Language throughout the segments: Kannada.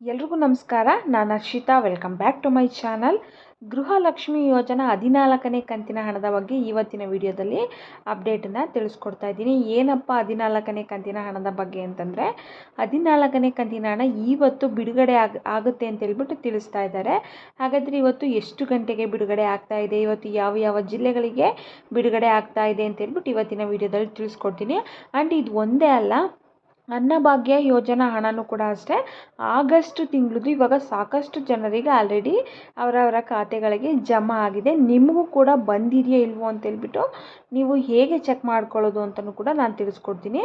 ಎಲ್ರಿಗೂ ನಮಸ್ಕಾರ. ನಾನು Harshita welcome back to my channel. Gruhalakshmi ಯೋಜನಾ ಹದಿನಾಲ್ಕನೇ ಕಂತಿನ ಹಣದ ಬಗ್ಗೆ ಇವತ್ತಿನ ವಿಡಿಯೋದಲ್ಲಿ ಅಪ್ಡೇಟನ್ನು ತಿಳಿಸ್ಕೊಡ್ತಾ ಇದ್ದೀನಿ. ಏನಪ್ಪ ಹದಿನಾಲ್ಕನೇ ಕಂತಿನ ಹಣದ ಬಗ್ಗೆ ಅಂತಂದರೆ, ಹದಿನಾಲ್ಕನೇ ಕಂತಿನ ಹಣ ಇವತ್ತು ಬಿಡುಗಡೆ ಆಗ, ಆಗುತ್ತೆ ಅಂತ ಹೇಳ್ಬಿಟ್ಟು ತಿಳಿಸ್ತಾ ಇದ್ದಾರೆ. ಹಾಗಾದರೆ ಇವತ್ತು ಎಷ್ಟು ಗಂಟೆಗೆ ಬಿಡುಗಡೆ ಆಗ್ತಾ ಇದೆ? ಇವತ್ತು ಯಾವ ಯಾವ ಜಿಲ್ಲೆಗಳಿಗೆ ಬಿಡುಗಡೆ ಆಗ್ತಾ ಇದೆ ಅಂತ ಹೇಳ್ಬಿಟ್ಟು ಇವತ್ತಿನ ವಿಡಿಯೋದಲ್ಲಿ ತಿಳಿಸ್ಕೊಡ್ತೀನಿ. ಆ್ಯಂಡ್ ಇದು ಒಂದೇ ಅಲ್ಲ ಅನ್ನಭಾಗ್ಯ ಯೋಜನಾ ಹಣನೂ ಕೂಡ ಅಷ್ಟೇ. ಆಗಸ್ಟ್ ತಿಂಗಳದ್ದು ಇವಾಗ ಸಾಕಷ್ಟು ಜನರಿಗೆ ಆಲ್ರೆಡಿ ಅವರವರ ಖಾತೆಗಳಿಗೆ ಜಮಾ ಆಗಿದೆ. ನಿಮಗೂ ಕೂಡ ಬಂದಿದೆಯಾ ಇಲ್ವೋ ಅಂತೇಳ್ಬಿಟ್ಟು ನೀವು ಹೇಗೆ ಚೆಕ್ ಮಾಡ್ಕೊಳ್ಳೋದು ಅಂತಲೂ ಕೂಡ ನಾನು ತಿಳಿಸ್ಕೊಡ್ತೀನಿ.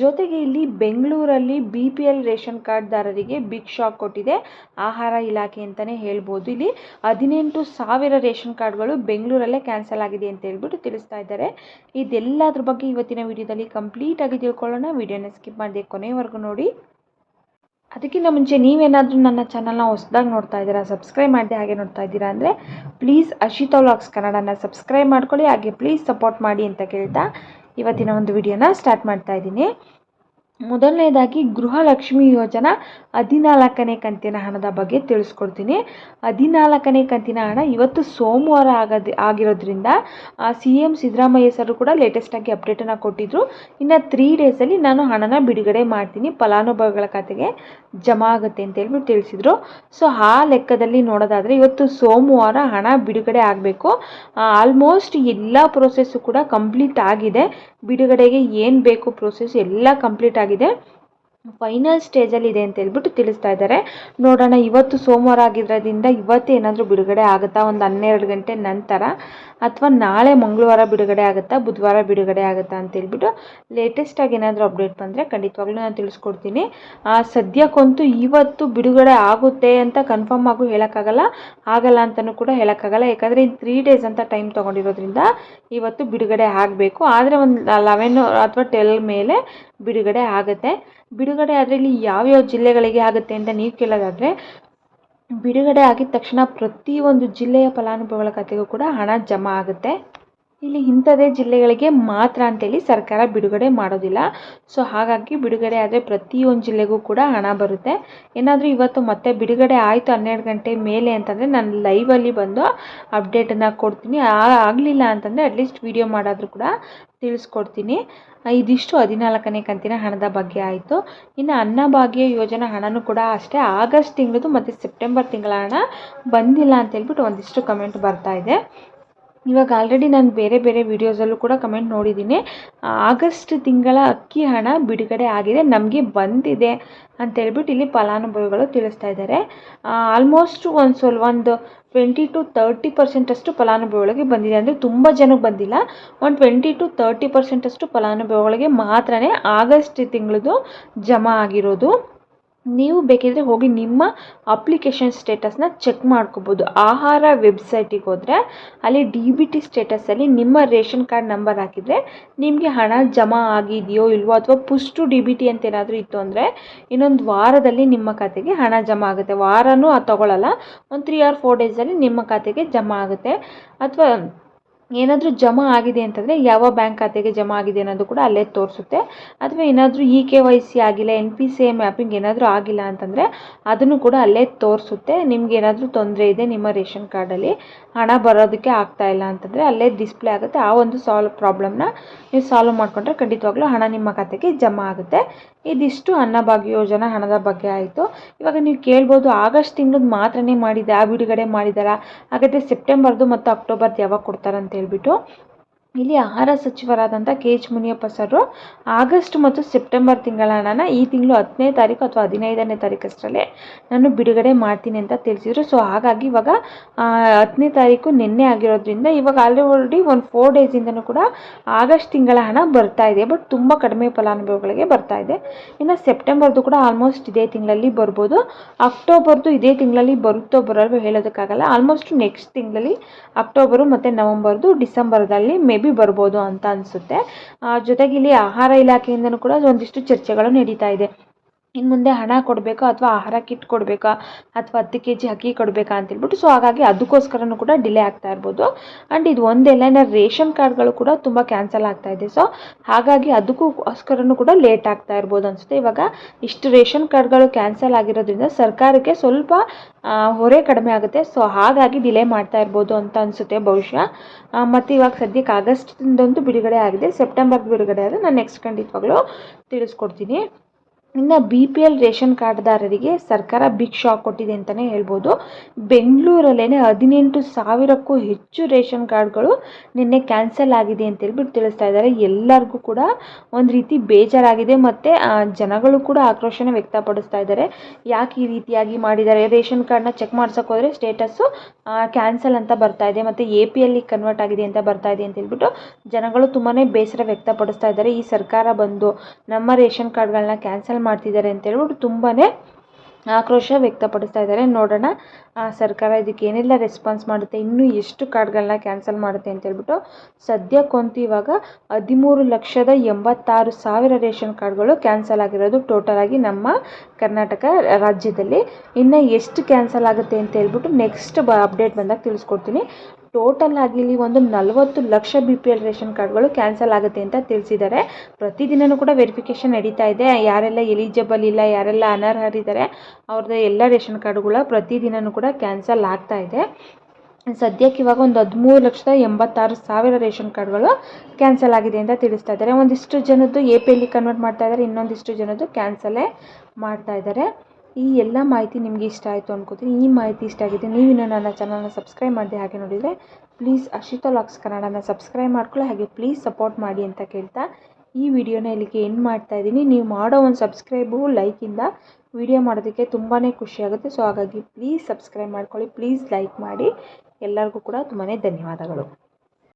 ಜೊತೆಗೆ ಇಲ್ಲಿ ಬೆಂಗಳೂರಲ್ಲಿ ಬಿ ಪಿ ಎಲ್ ರೇಷನ್ ಕಾರ್ಡ್ದಾರರಿಗೆ ಬಿಗ್ ಶಾಕ್ ಕೊಟ್ಟಿದೆ. ಆಹಾರ ಇಲಾಖೆ ಅಂತಲೇ ಹೇಳ್ಬೋದು. ಇಲ್ಲಿ ಹದಿನೆಂಟು ಸಾವಿರ ರೇಷನ್ ಕಾರ್ಡ್ಗಳು ಬೆಂಗಳೂರಲ್ಲೇ ಕ್ಯಾನ್ಸಲ್ ಆಗಿದೆ ಅಂತ ಹೇಳ್ಬಿಟ್ಟು ತಿಳಿಸ್ತಾ ಇದ್ದಾರೆ. ಇದೆಲ್ಲದ್ರ ಬಗ್ಗೆ ಇವತ್ತಿನ ವಿಡಿಯೋದಲ್ಲಿ ಕಂಪ್ಲೀಟಾಗಿ ತಿಳ್ಕೊಳ್ಳೋಣ. ವಿಡಿಯೋನ ಸ್ಕಿಪ್ ಮಾಡಿದೆ ಕೊನೆಯವರೆಗೂ ನೋಡಿ. ಅದಕ್ಕಿಂತ ಮುಂಚೆ ನೀವೇನಾದರೂ ನನ್ನ ಚಾನಲ್ನ ಹೊಸದಾಗಿ ನೋಡ್ತಾ ಇದ್ದೀರಾ ಸಬ್ಸ್ಕ್ರೈಬ್ ಮಾಡಿದೆ ಹಾಗೆ ನೋಡ್ತಾ ಇದ್ದೀರಾ ಅಂದರೆ ಪ್ಲೀಸ್ ಅಶಿತಾ ವ್ಲಾಗ್ಸ್ ಕನ್ನಡನ ಸಬ್ಸ್ಕ್ರೈಬ್ ಮಾಡ್ಕೊಳ್ಳಿ, ಹಾಗೆ ಪ್ಲೀಸ್ ಸಪೋರ್ಟ್ ಮಾಡಿ ಅಂತ ಕೇಳ್ತಾ ಇವತ್ತಿನ ಒಂದು ವಿಡಿಯೋನ ಸ್ಟಾರ್ಟ್ ಮಾಡ್ತಾ ಇದ್ದೀನಿ. ಮೊದಲನೇದಾಗಿ ಗೃಹಲಕ್ಷ್ಮಿ ಯೋಜನಾ ಹದಿನಾಲ್ಕನೇ ಕಂತಿನ ಹಣದ ಬಗ್ಗೆ ತಿಳಿಸ್ಕೊಡ್ತೀನಿ. ಹದಿನಾಲ್ಕನೇ ಕಂತಿನ ಹಣ ಇವತ್ತು ಸೋಮವಾರ ಆಗದ, ಆಗಿರೋದ್ರಿಂದ ಸಿ ಎಂ ಸಿದ್ದರಾಮಯ್ಯ ಸರ್ ಕೂಡ ಲೇಟೆಸ್ಟಾಗಿ ಅಪ್ಡೇಟನ್ನು ಕೊಟ್ಟಿದ್ದರು ಇನ್ನು ತ್ರೀ ಡೇಸಲ್ಲಿ ನಾನು ಹಣನ ಬಿಡುಗಡೆ ಮಾಡ್ತೀನಿ. ಫಲಾನುಭವಿಗಳ ಖಾತೆಗೆ ಜಮಾ ಆಗುತ್ತೆ ಅಂತ ಹೇಳ್ಬಿಟ್ಟು ತಿಳಿಸಿದರು. ಸೊ ಆ ಲೆಕ್ಕದಲ್ಲಿ ನೋಡೋದಾದರೆ ಇವತ್ತು ಸೋಮವಾರ ಹಣ ಬಿಡುಗಡೆ ಆಗಬೇಕು. ಆಲ್ಮೋಸ್ಟ್ ಎಲ್ಲ ಪ್ರೊಸೆಸ್ಸು ಕೂಡ ಕಂಪ್ಲೀಟ್ ಆಗಿದೆ. ಬಿಡುಗಡೆಗೆ ಏನು ಬೇಕು ಪ್ರೊಸೆಸ್ ಎಲ್ಲ ಕಂಪ್ಲೀಟ್ ಆಗಿದೆ ಫೈನಲ್ ಸ್ಟೇಜಲ್ಲಿ ಇದೆ ಅಂತ ಹೇಳ್ಬಿಟ್ಟು ತಿಳಿಸ್ತಾ ಇದ್ದಾರೆ. ನೋಡೋಣ, ಇವತ್ತು ಸೋಮವಾರ ಆಗಿರೋದ್ರಿಂದ ಇವತ್ತು ಏನಾದರೂ ಬಿಡುಗಡೆ ಆಗುತ್ತಾ? ಒಂದು ಹನ್ನೆರಡು ಗಂಟೆ ನಂತರ ಅಥವಾ ನಾಳೆ ಮಂಗಳವಾರ ಬಿಡುಗಡೆ ಆಗುತ್ತಾ? ಬುಧವಾರ ಬಿಡುಗಡೆ ಆಗುತ್ತಾ ಅಂತ ಹೇಳ್ಬಿಟ್ಟು ಲೇಟೆಸ್ಟಾಗಿ ಏನಾದರೂ ಅಪ್ಡೇಟ್ ಬಂದರೆ ಖಂಡಿತವಾಗ್ಲೂ ನಾನು ತಿಳಿಸ್ಕೊಡ್ತೀನಿ. ಸದ್ಯಕ್ಕಂತೂ ಇವತ್ತು ಬಿಡುಗಡೆ ಆಗುತ್ತೆ ಅಂತ ಕನ್ಫರ್ಮ್ ಆಗು ಹೇಳೋಕ್ಕಾಗಲ್ಲ. ಆಗಲ್ಲ ಅಂತಲೂ ಕೂಡ ಹೇಳೋಕ್ಕಾಗಲ್ಲ. ಯಾಕಂದರೆ ಇನ್ನು ತ್ರೀ ಡೇಸ್ ಅಂತ ಟೈಮ್ ತೊಗೊಂಡಿರೋದ್ರಿಂದ ಇವತ್ತು ಬಿಡುಗಡೆ ಆಗಬೇಕು. ಆದರೆ ಒಂದು ಲೆವೆನ್ ಅಥವಾ ಟ್ವೆಲ್ ಮೇಲೆ ಬಿಡುಗಡೆ ಆಗುತ್ತೆ. ಬಿಡುಗಡೆ ಆದರೆ ಇಲ್ಲಿ ಯಾವ್ಯಾವ ಜಿಲ್ಲೆಗಳಿಗೆ ಆಗುತ್ತೆ ಅಂತ ನೀವು ಕೇಳೋದಾದರೆ, ಬಿಡುಗಡೆ ಆಗಿದ ತಕ್ಷಣ ಪ್ರತಿಯೊಂದು ಜಿಲ್ಲೆಯ ಫಲಾನುಭವಿಗಳ ಖಾತೆಗೂ ಕೂಡ ಹಣ ಜಮಾ ಆಗುತ್ತೆ. ಇಲ್ಲಿ ಇಂಥದೇ ಜಿಲ್ಲೆಗಳಿಗೆ ಮಾತ್ರ ಅಂತೇಳಿ ಸರ್ಕಾರ ಬಿಡುಗಡೆ ಮಾಡೋದಿಲ್ಲ. ಸೊ ಹಾಗಾಗಿ ಬಿಡುಗಡೆ ಆದರೆ ಪ್ರತಿಯೊಂದು ಜಿಲ್ಲೆಗೂ ಕೂಡ ಹಣ ಬರುತ್ತೆ. ಏನಾದರೂ ಇವತ್ತು ಮತ್ತೆ ಬಿಡುಗಡೆ ಆಯಿತು ಹನ್ನೆರಡು ಗಂಟೆ ಮೇಲೆ ಅಂತಂದರೆ ನಾನು ಲೈವಲ್ಲಿ ಬಂದು ಅಪ್ಡೇಟನ್ನು ಕೊಡ್ತೀನಿ. ಆಗಲಿಲ್ಲ ಅಂತಂದರೆ ಅಟ್ಲೀಸ್ಟ್ ವೀಡಿಯೋ ಮಾಡಾದರೂ ಕೂಡ ತಿಳಿಸ್ಕೊಡ್ತೀನಿ. ಇದಿಷ್ಟು ಹದಿನಾಲ್ಕನೇ ಕಂತಿನ ಹಣದ ಬಗ್ಗೆ ಆಯಿತು. ಇನ್ನು ಅನ್ನಭಾಗ್ಯ ಯೋಜನಾ ಹಣನೂ ಕೂಡ ಅಷ್ಟೇ. ಆಗಸ್ಟ್ ತಿಂಗಳದು ಮತ್ತು ಸೆಪ್ಟೆಂಬರ್ ತಿಂಗಳ ಹಣ ಬಂದಿಲ್ಲ ಅಂತ ಹೇಳ್ಬಿಟ್ಟು ಒಂದಿಷ್ಟು ಕಮೆಂಟ್ ಬರ್ತಾ ಇದೆ. ಇವಾಗ ಆಲ್ರೆಡಿ ನಾನು ಬೇರೆ ಬೇರೆ ವೀಡಿಯೋಸಲ್ಲೂ ಕೂಡ ಕಮೆಂಟ್ ನೋಡಿದ್ದೀನಿ ಆಗಸ್ಟ್ ತಿಂಗಳ ಅಕ್ಕಿ ಹಣ ಬಿಡುಗಡೆ ಆಗಿದೆ, ನಮಗೆ ಬಂದಿದೆ ಅಂತೇಳ್ಬಿಟ್ಟು ಇಲ್ಲಿ ಫಲಾನುಭವಿಗಳು ತಿಳಿಸ್ತಾ ಇದ್ದಾರೆ. ಆಲ್ಮೋಸ್ಟ್ ಒಂದು ಸ್ವಲ್ಪ ಒಂದು ಟ್ವೆಂಟಿ ಟು ತರ್ಟಿ ಪರ್ಸೆಂಟಷ್ಟು ಫಲಾನುಭವಿಗಳಿಗೆ ಬಂದಿದೆ. ಅಂದರೆ ತುಂಬ ಜನಕ್ಕೆ ಬಂದಿಲ್ಲ. ಒಂದು ಟ್ವೆಂಟಿ ಟು ತರ್ಟಿ ಪರ್ಸೆಂಟಷ್ಟು ಫಲಾನುಭವಿಗಳಿಗೆ ಮಾತ್ರ ಆಗಸ್ಟ್ ತಿಂಗಳದು ಜಮಾ ಆಗಿರೋದು. ನೀವು ಬೇಕಿದ್ದರೆ ಹೋಗಿ ನಿಮ್ಮ ಅಪ್ಲಿಕೇಶನ್ ಸ್ಟೇಟಸ್ನ ಚೆಕ್ ಮಾಡ್ಕೋಬೋದು. ಆಹಾರ ವೆಬ್ಸೈಟಿಗೆ ಹೋದರೆ ಅಲ್ಲಿ ಡಿ ಬಿ ಟಿ ಸ್ಟೇಟಸಲ್ಲಿ ನಿಮ್ಮ ರೇಷನ್ ಕಾರ್ಡ್ ನಂಬರ್ ಹಾಕಿದರೆ ನಿಮಗೆ ಹಣ ಜಮಾ ಆಗಿದೆಯೋ ಇಲ್ವೋ ಅಥವಾ ಪುಷ್ಟು ಡಿ ಬಿ ಟಿ ಅಂತ ಏನಾದರೂ ಇತ್ತು ಅಂದರೆ ಇನ್ನೊಂದು ವಾರದಲ್ಲಿ ನಿಮ್ಮ ಖಾತೆಗೆ ಹಣ ಜಮಾ ಆಗುತ್ತೆ. ವಾರನೂ ಅದು ತೊಗೊಳ್ಳಲ್ಲ ಒಂದು ತ್ರೀ ಆರ್ ಫೋರ್ ಡೇಸಲ್ಲಿ ನಿಮ್ಮ ಖಾತೆಗೆ ಜಮಾ ಆಗುತ್ತೆ. ಅಥವಾ ಏನಾದರೂ ಜಮಾ ಆಗಿದೆ ಅಂತಂದರೆ ಯಾವ ಬ್ಯಾಂಕ್ ಖಾತೆಗೆ ಜಮಾ ಆಗಿದೆ ಅನ್ನೋದು ಕೂಡ ಅಲ್ಲೇ ತೋರಿಸುತ್ತೆ. ಅಥವಾ ಏನಾದರೂ ಇ ಕೆ ವೈ ಸಿ ಆಗಿಲ್ಲ, N P C A mapping ಏನಾದರೂ ಆಗಿಲ್ಲ ಅಂತಂದರೆ ಅದನ್ನು ಕೂಡ ಅಲ್ಲೇ ತೋರಿಸುತ್ತೆ. ನಿಮ್ಗೆ ಏನಾದರೂ ತೊಂದರೆ ಇದೆ ನಿಮ್ಮ ರೇಷನ್ ಕಾರ್ಡಲ್ಲಿ, ಹಣ ಬರೋದಕ್ಕೆ ಆಗ್ತಾ ಇಲ್ಲ ಅಂತಂದರೆ ಅಲ್ಲೇ ಡಿಸ್ಪ್ಲೇ ಆಗುತ್ತೆ. ಆ ಒಂದು ಸಾಲ್ವ್ ಪ್ರಾಬ್ಲಮ್ನ ನೀವು ಸಾಲ್ವ್ ಮಾಡಿಕೊಂಡ್ರೆ ಖಂಡಿತವಾಗ್ಲೂ ಹಣ ನಿಮ್ಮ ಖಾತೆಗೆ ಜಮಾ ಆಗುತ್ತೆ. ಇದಿಷ್ಟು ಅನ್ನಭಾಗ್ಯ ಯೋಜನಾ ಹಣದ ಬಗ್ಗೆ ಆಯಿತು. ಇವಾಗ ನೀವು ಕೇಳ್ಬೋದು, ಆಗಸ್ಟ್ ತಿಂಗಳದ್ದು ಮಾತ್ರನೇ ಮಾಡಿದ್ದೆ ಆ ಬಿಡುಗಡೆ ಮಾಡಿದಾರಾ? ಹಾಗಾದರೆ ಸೆಪ್ಟೆಂಬರ್ದು ಮತ್ತು ಅಕ್ಟೋಬರ್ದು ಯಾವಾಗ ಕೊಡ್ತಾರೆ ಅಂತ ಹೇಳ್ಬಿಟ್ಟು ಇಲ್ಲಿ ಆಹಾರ ಸಚಿವರಾದಂಥ K H Muniyappa sir August ಮತ್ತು ಸೆಪ್ಟೆಂಬರ್ ತಿಂಗಳ ಹಣನ ಈ ತಿಂಗಳು ಹತ್ತನೇ ತಾರೀಕು ಅಥವಾ ಹದಿನೈದನೇ ತಾರೀಕಷ್ಟರಲ್ಲೇ ನಾನು ಬಿಡುಗಡೆ ಮಾಡ್ತೀನಿ ಅಂತ ತಿಳಿಸಿದ್ರು. ಸೊ ಹಾಗಾಗಿ ಇವಾಗ ಹತ್ತನೇ ತಾರೀಕು ನಿನ್ನೆ ಆಗಿರೋದ್ರಿಂದ ಇವಾಗ ಆಲ್ರೆಡಿ ಒಂದು ಫೋರ್ ಡೇಸಿಂದನೂ ಕೂಡ ಆಗಸ್ಟ್ ತಿಂಗಳ ಹಣ ಬರ್ತಾ ಇದೆ. ಬಟ್ ತುಂಬ ಕಡಿಮೆ ಫಲಾನುಭವಿಗಳಿಗೆ ಬರ್ತಾ ಇದೆ. ಇನ್ನು ಸೆಪ್ಟೆಂಬರ್ದು ಕೂಡ ಆಲ್ಮೋಸ್ಟ್ ಇದೇ ತಿಂಗಳಲ್ಲಿ ಬರ್ಬೋದು. ಅಕ್ಟೋಬರ್ದು ಇದೇ ತಿಂಗಳಲ್ಲಿ ಬರುತ್ತೋ ಬರಲ್ವೋ ಹೇಳೋದಕ್ಕಾಗಲ್ಲ. ಆಲ್ಮೋಸ್ಟ್ ನೆಕ್ಸ್ಟ್ ತಿಂಗಳಲ್ಲಿ ಅಕ್ಟೋಬರು ಮತ್ತು ನವಂಬರ್ದು ಡಿಸೆಂಬರ್ದಲ್ಲಿ ಮೇ ಬಿ ಬರ್ಬೋದು ಅಂತ ಅನಿಸುತ್ತೆ. ಜೊತೆಗೆ ಇಲ್ಲಿ ಆಹಾರ ಇಲಾಖೆಯಿಂದನೂ ಕೂಡ ಒಂದಿಷ್ಟು ಚರ್ಚೆಗಳು ನಡೀತಾ ಇದೆ. ಇನ್ನು ಮುಂದೆ ಹಣ ಕೊಡಬೇಕಾ ಅಥವಾ ಆಹಾರ ಕಿಟ್ ಕೊಡಬೇಕಾ ಅಥವಾ ಹತ್ತು ಕೆ ಜಿ ಅಕ್ಕಿ ಕೊಡಬೇಕಾ ಅಂತೇಳ್ಬಿಟ್ಟು ಸೊ ಹಾಗಾಗಿ ಅದಕ್ಕೋಸ್ಕರನೂ ಕೂಡ ಡಿಲೇ ಆಗ್ತಾ ಇರ್ಬೋದು. ಆ್ಯಂಡ್ ಇದು ಒಂದೆಲ್ಲ ಇನ್ನು ರೇಷನ್ ಕಾರ್ಡ್ಗಳು ಕೂಡ ತುಂಬ ಕ್ಯಾನ್ಸಲ್ ಆಗ್ತಾ ಇದೆ. ಸೊ ಹಾಗಾಗಿ ಅದಕ್ಕೋಸ್ಕರನೂ ಕೂಡ ಲೇಟ್ ಆಗ್ತಾ ಇರ್ಬೋದು ಅನಿಸುತ್ತೆ. ಇವಾಗ ಇಷ್ಟು ರೇಷನ್ ಕಾರ್ಡ್ಗಳು ಕ್ಯಾನ್ಸಲ್ ಆಗಿರೋದ್ರಿಂದ ಸರ್ಕಾರಕ್ಕೆ ಸ್ವಲ್ಪ ಹೊರೆ ಕಡಿಮೆ ಆಗುತ್ತೆ. ಸೊ ಹಾಗಾಗಿ ಡಿಲೇ ಮಾಡ್ತಾ ಇರ್ಬೋದು ಅಂತ ಅನಿಸುತ್ತೆ ಬಹುಶಃ ಮತ್ತು ಇವಾಗ ಸದ್ಯಕ್ಕೆ ಆಗಸ್ಟಿಂದಂತೂ ಬಿಡುಗಡೆ ಆಗಿದೆ. ಸೆಪ್ಟೆಂಬರ್ ಬಿಡುಗಡೆ ಆದರೆ ನಾನು ನೆಕ್ಸ್ಟ್ ಖಂಡಿತವಾಗ್ಲೂ ತಿಳಿಸ್ಕೊಡ್ತೀನಿ. ಇನ್ನು ಬಿ ಪಿ ಎಲ್ ರೇಷನ್ ಕಾರ್ಡ್ದಾರರಿಗೆ ಸರ್ಕಾರ ಬಿಗ್ ಶಾಕ್ ಕೊಟ್ಟಿದೆ ಅಂತಲೇ ಹೇಳ್ಬೋದು. ಬೆಂಗಳೂರಲ್ಲೇ ಹದಿನೆಂಟು ಸಾವಿರಕ್ಕೂ ಹೆಚ್ಚು ರೇಷನ್ ಕಾರ್ಡ್ಗಳು ನಿನ್ನೆ ಕ್ಯಾನ್ಸಲ್ ಆಗಿದೆ ಅಂತ ಹೇಳ್ಬಿಟ್ಟು ತಿಳಿಸ್ತಾ ಇದ್ದಾರೆ. ಎಲ್ಲರಿಗೂ ಕೂಡ ಒಂದು ರೀತಿ ಬೇಜಾರಾಗಿದೆ ಮತ್ತು ಜನಗಳು ಕೂಡ ಆಕ್ರೋಶನ ವ್ಯಕ್ತಪಡಿಸ್ತಾ ಇದ್ದಾರೆ. ಯಾಕೆ ಈ ರೀತಿಯಾಗಿ ಮಾಡಿದ್ದಾರೆ? ರೇಷನ್ ಕಾರ್ಡ್ನ ಚೆಕ್ ಮಾಡ್ಸೋಕೆ ಹೋದರೆ ಸ್ಟೇಟಸ್ಸು ಕ್ಯಾನ್ಸಲ್ ಅಂತ ಬರ್ತಾ ಇದೆ ಮತ್ತು ಎ ಪಿ ಎಲ್ಲಿ ಕನ್ವರ್ಟ್ ಆಗಿದೆ ಅಂತ ಬರ್ತಾ ಇದೆ ಅಂತ ಹೇಳ್ಬಿಟ್ಟು ಜನಗಳು ತುಂಬಾ ಬೇಸರ ವ್ಯಕ್ತಪಡಿಸ್ತಾ ಇದ್ದಾರೆ. ಈ ಸರ್ಕಾರ ಬಂದು ನಮ್ಮ ರೇಷನ್ ಕಾರ್ಡ್ಗಳನ್ನ ಕ್ಯಾನ್ಸಲ್ ಮಾಡ್ತಿದ್ದಾರೆ ಅಂತ ಹೇಳ್ಬಿಟ್ಟು ತುಂಬಾ ಆಕ್ರೋಶ ವ್ಯಕ್ತಪಡಿಸ್ತಾ ಇದ್ದಾರೆ. ನೋಡೋಣ ಸರ್ಕಾರ ಇದಕ್ಕೆ ಏನೆಲ್ಲ ರೆಸ್ಪಾನ್ಸ್ ಮಾಡುತ್ತೆ, ಇನ್ನೂ ಎಷ್ಟು ಕಾರ್ಡ್ಗಳನ್ನ ಕ್ಯಾನ್ಸಲ್ ಮಾಡುತ್ತೆ ಅಂತ ಹೇಳ್ಬಿಟ್ಟು ಸದ್ಯಕ್ಕಂತೂ ಇವಾಗ ಹದಿಮೂರು ಲಕ್ಷದ ಎಂಬತ್ತಾರು ಸಾವಿರ ರೇಷನ್ ಕಾರ್ಡ್ಗಳು ಕ್ಯಾನ್ಸಲ್ ಆಗಿರೋದು ಟೋಟಲ್ ಆಗಿ ನಮ್ಮ ಕರ್ನಾಟಕ ರಾಜ್ಯದಲ್ಲಿ. ಇನ್ನು ಎಷ್ಟು ಕ್ಯಾನ್ಸಲ್ ಆಗುತ್ತೆ ಅಂತ ಹೇಳ್ಬಿಟ್ಟು ನೆಕ್ಸ್ಟ್ ಬ ಅಪ್ಡೇಟ್ ಬಂದಾಗ ತಿಳಿಸ್ಕೊಡ್ತೀನಿ. ಟೋಟಲ್ ಆಗಿ ಇಲ್ಲಿ ಒಂದು ನಲವತ್ತು lakh B P L ration ಕಾರ್ಡ್ಗಳು ಕ್ಯಾನ್ಸಲ್ ಆಗುತ್ತೆ ಅಂತ ತಿಳಿಸಿದ್ದಾರೆ. ಪ್ರತಿದಿನವೂ ಕೂಡ ವೆರಿಫಿಕೇಷನ್ ನಡೀತಾ ಇದೆ. ಯಾರೆಲ್ಲ ಎಲಿಜಿಬಲ್ ಇಲ್ಲ, ಯಾರೆಲ್ಲ ಅನರ್ಹರಿದ್ದಾರೆ ಅವ್ರದ್ದು ಎಲ್ಲ ರೇಷನ್ ಕಾರ್ಡ್ಗಳು ಪ್ರತಿದಿನವೂ ಕೂಡ ಕ್ಯಾನ್ಸಲ್ ಆಗ್ತಾ ಇದೆ. ಸದ್ಯಕ್ಕೆ ಇವಾಗ ಒಂದು ಹದಿಮೂರು ಲಕ್ಷದ ಎಂಬತ್ತಾರು ಸಾವಿರ ರೇಷನ್ ಕಾರ್ಡ್ಗಳು ಕ್ಯಾನ್ಸಲ್ ಆಗಿದೆ ಅಂತ ತಿಳಿಸ್ತಾ ಇದ್ದಾರೆ. ಒಂದಿಷ್ಟು ಜನದ್ದು ಎ ಪಿ ಎಲ್ಲಿ ಕನ್ವರ್ಟ್ ಮಾಡ್ತಾ ಇದ್ದಾರೆ, ಇನ್ನೊಂದಿಷ್ಟು ಜನದ್ದು ಕ್ಯಾನ್ಸಲೇ ಮಾಡ್ತಾ ಇದ್ದಾರೆ. ಈ ಎಲ್ಲ ಮಾಹಿತಿ ನಿಮಗೆ ಇಷ್ಟ ಆಯಿತು ಅಂದ್ಕೋತೀನಿ ಈ ಮಾಹಿತಿ ಇಷ್ಟ ಆಗಿದೆ ಇನ್ನೂ ನನ್ನ ಚಾನಲ್ನ ಸಬ್ಸ್ಕ್ರೈಬ್ ಮಾಡಿದೆ ಹಾಗೆ ನೋಡಿದರೆ ಪ್ಲೀಸ್ ಅಶಿತಾ ಲಾಕ್ಸ್ ಕನ್ನಡನ ಸಬ್ಸ್ಕ್ರೈಬ್ ಮಾಡ್ಕೊಳ್ಳಿ. ಹಾಗೆ ಪ್ಲೀಸ್ ಸಪೋರ್ಟ್ ಮಾಡಿ ಅಂತ ಕೇಳ್ತಾ ಈ ವಿಡಿಯೋನ ಇಲ್ಲಿಗೆ ಎಂಡ್ ಮಾಡ್ತಾ ಇದ್ದೀನಿ. ನೀವು ಮಾಡೋ ಒಂದು ಸಬ್ಸ್ಕ್ರೈಬು ಲೈಕಿಂದ ವಿಡಿಯೋ ಮಾಡೋದಕ್ಕೆ ತುಂಬಾ ಖುಷಿಯಾಗುತ್ತೆ ಸೊ ಹಾಗಾಗಿ ಪ್ಲೀಸ್ ಸಬ್ಸ್ಕ್ರೈಬ್ ಮಾಡ್ಕೊಳ್ಳಿ. ಪ್ಲೀಸ್ ಲೈಕ್ ಮಾಡಿ. ಎಲ್ಲರಿಗೂ ಕೂಡ ತುಂಬಾ ಧನ್ಯವಾದಗಳು.